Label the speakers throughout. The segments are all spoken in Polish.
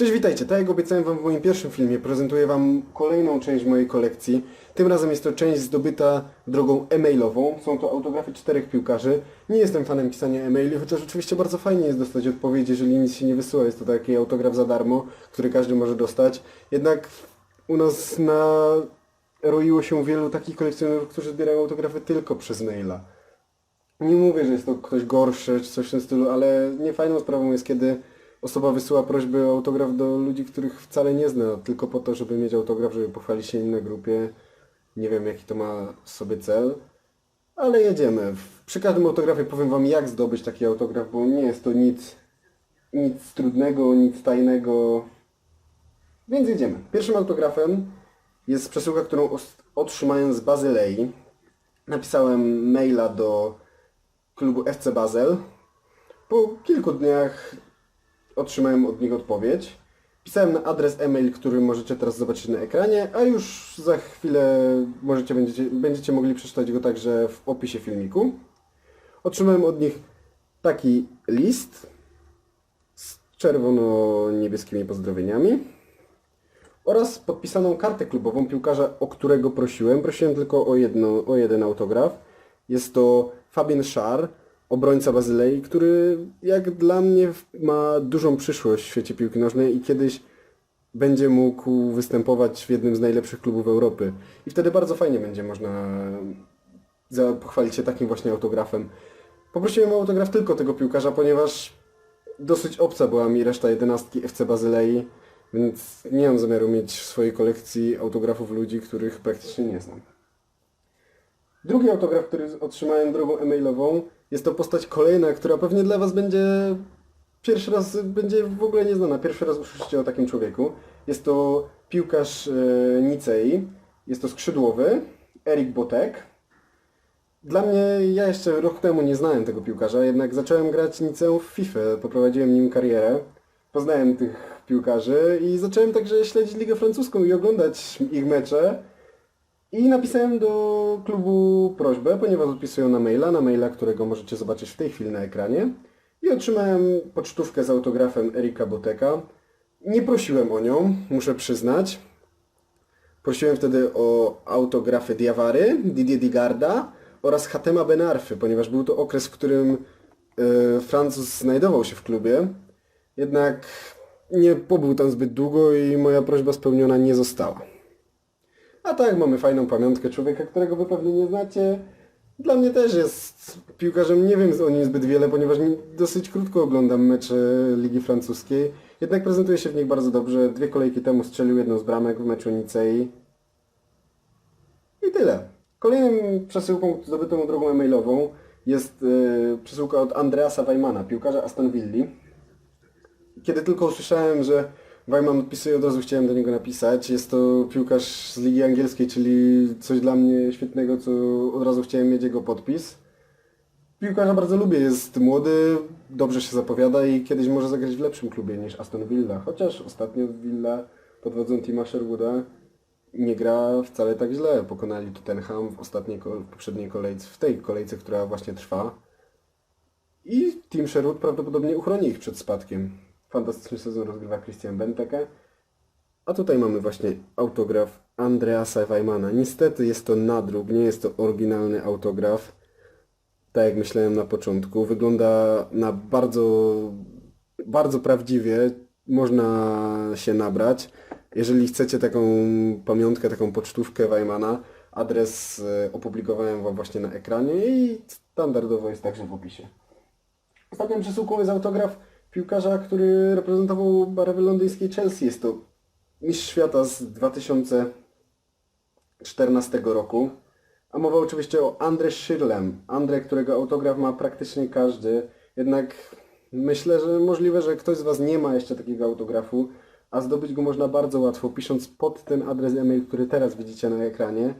Speaker 1: Cześć, witajcie. Tak jak obiecałem Wam w moim pierwszym filmie, prezentuję Wam kolejną część mojej kolekcji. Tym razem jest to część zdobyta drogą e-mailową. Są to autografy czterech piłkarzy. Nie jestem fanem pisania e-maili, chociaż oczywiście bardzo fajnie jest dostać odpowiedź, jeżeli nic się nie wysyła. Jest to taki autograf za darmo, który każdy może dostać. Jednak u nas na... roiło się wielu takich kolekcjonerów, którzy zbierają autografy tylko przez maila. Nie mówię, że jest to ktoś gorszy czy coś w tym stylu, ale niefajną sprawą jest, kiedy osoba wysyła prośbę o autograf do ludzi, których wcale nie zna, tylko po to, żeby mieć autograf, żeby pochwalić się innej grupie. Nie wiem, jaki to ma sobie cel, ale jedziemy. Przy każdym autografie powiem Wam, jak zdobyć taki autograf, bo nie jest to nic, nic trudnego, nic tajnego. Więc jedziemy. Pierwszym autografem jest przesyłka, którą otrzymałem z Bazylei. Napisałem maila do klubu FC Basel. Po kilku dniach otrzymałem od nich odpowiedź. Pisałem na adres e-mail, który możecie teraz zobaczyć na ekranie, a już za chwilę możecie, będziecie, będziecie mogli przeczytać go także w opisie filmiku. Otrzymałem od nich taki list z czerwono-niebieskimi pozdrowieniami oraz podpisaną kartę klubową piłkarza, o którego prosiłem. Prosiłem tylko o, jedno, o jeden autograf. Jest to Fabien Schar, obrońca Bazylei, który jak dla mnie ma dużą przyszłość w świecie piłki nożnej i kiedyś będzie mógł występować w jednym z najlepszych klubów Europy. I wtedy bardzo fajnie będzie można pochwalić się takim właśnie autografem. Poprosiłem o autograf tylko tego piłkarza, ponieważ dosyć obca była mi reszta jedenastki FC Bazylei, więc nie mam zamiaru mieć w swojej kolekcji autografów ludzi, których praktycznie nie znam. Drugi autograf, który otrzymałem drogą e-mailową, jest to postać kolejna, która pewnie dla Was będzie pierwszy raz, będzie w ogóle nieznana. Pierwszy raz usłyszycie o takim człowieku. Jest to piłkarz e, Nicei, jest to skrzydłowy, Erik Botek. Dla mnie, ja jeszcze rok temu nie znałem tego piłkarza, jednak zacząłem grać Niceą w FIFA, poprowadziłem nim karierę. Poznałem tych piłkarzy i zacząłem także śledzić Ligę Francuską i oglądać ich mecze. I napisałem do klubu prośbę, ponieważ odpisują na maila, na maila, którego możecie zobaczyć w tej chwili na ekranie. I otrzymałem pocztówkę z autografem Erika Boteka. Nie prosiłem o nią, muszę przyznać. Prosiłem wtedy o autografy Diawary, Didier Digarda oraz Hatema Benarfy, ponieważ był to okres, w którym e, Francuz znajdował się w klubie. Jednak nie pobył tam zbyt długo i moja prośba spełniona nie została. A tak, mamy fajną pamiątkę człowieka, którego wy pewnie nie znacie. Dla mnie też jest piłkarzem, nie wiem o nim zbyt wiele, ponieważ dosyć krótko oglądam mecze Ligi Francuskiej. Jednak prezentuje się w nich bardzo dobrze. Dwie kolejki temu strzelił jedną z bramek w meczu Nicei. I tyle. Kolejnym przesyłką zdobytą drogą e-mailową jest e, przesyłka od Andreasa Weimana, piłkarza Aston Villa. Kiedy tylko usłyszałem, że Weimann odpisuje, od razu chciałem do niego napisać. Jest to piłkarz z Ligi Angielskiej, czyli coś dla mnie świetnego, co od razu chciałem mieć jego podpis. Piłkarza bardzo lubię, jest młody, dobrze się zapowiada i kiedyś może zagrać w lepszym klubie niż Aston Villa. Chociaż ostatnio Villa pod wodzą Tima Sherwooda nie gra wcale tak źle. Pokonali Tottenham w ostatniej, w poprzedniej kolejce, w tej kolejce, która właśnie trwa. I Team Sherwood prawdopodobnie uchroni ich przed spadkiem. Fantastyczny sezon rozgrywa Christian Benteke. A tutaj mamy właśnie autograf Andreasa Weimana. Niestety jest to nadruk, nie jest to oryginalny autograf. Tak jak myślałem na początku. Wygląda na bardzo, bardzo prawdziwie. Można się nabrać. Jeżeli chcecie taką pamiątkę, taką pocztówkę Weimana, adres e, opublikowałem Wam właśnie na ekranie i standardowo jest także w opisie. Ostatnią przesyłką jest autograf piłkarza, który reprezentował barwy londyńskiej Chelsea. Jest to mistrz świata z 2014 roku. A mowa oczywiście o Andre Schirlem. Andre, którego autograf ma praktycznie każdy. Jednak myślę, że możliwe, że ktoś z Was nie ma jeszcze takiego autografu, a zdobyć go można bardzo łatwo, pisząc pod ten adres e-mail, który teraz widzicie na ekranie.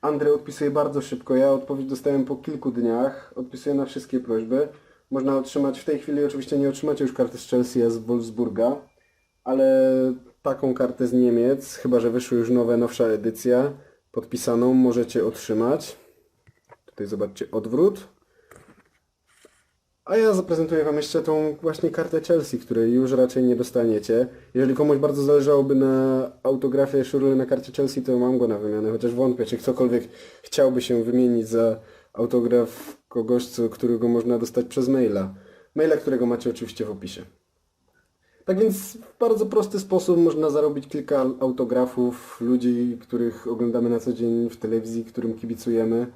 Speaker 1: Andrzej odpisuje bardzo szybko. Ja odpowiedź dostałem po kilku dniach. Odpisuję na wszystkie prośby. Można otrzymać w tej chwili, oczywiście nie otrzymacie już karty z Chelsea, z Wolfsburga, ale taką kartę z Niemiec, chyba że wyszły już nowe, nowsza edycja, podpisaną, możecie otrzymać. Tutaj zobaczcie odwrót. A ja zaprezentuję Wam jeszcze tą właśnie kartę Chelsea, której już raczej nie dostaniecie. Jeżeli komuś bardzo zależałoby na autografie Szurle na karcie Chelsea, to mam go na wymianę, chociaż wątpię, czy ktokolwiek chciałby się wymienić za autograf kogoś, co, którego można dostać przez maila. Maila, którego macie oczywiście w opisie. Tak więc w bardzo prosty sposób można zarobić kilka autografów ludzi, których oglądamy na co dzień w telewizji, którym kibicujemy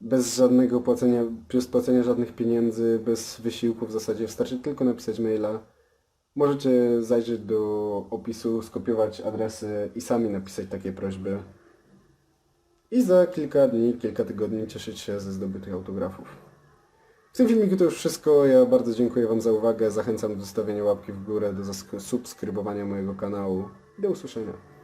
Speaker 1: bez żadnego płacenia, bez płacenia żadnych pieniędzy, bez wysiłku w zasadzie. Wystarczy tylko napisać maila. Możecie zajrzeć do opisu, skopiować adresy i sami napisać takie prośby. I za kilka dni, kilka tygodni cieszyć się ze zdobytych autografów. W tym filmiku to już wszystko. Ja bardzo dziękuję Wam za uwagę. Zachęcam do zostawienia łapki w górę, do subskrybowania mojego kanału. Do usłyszenia.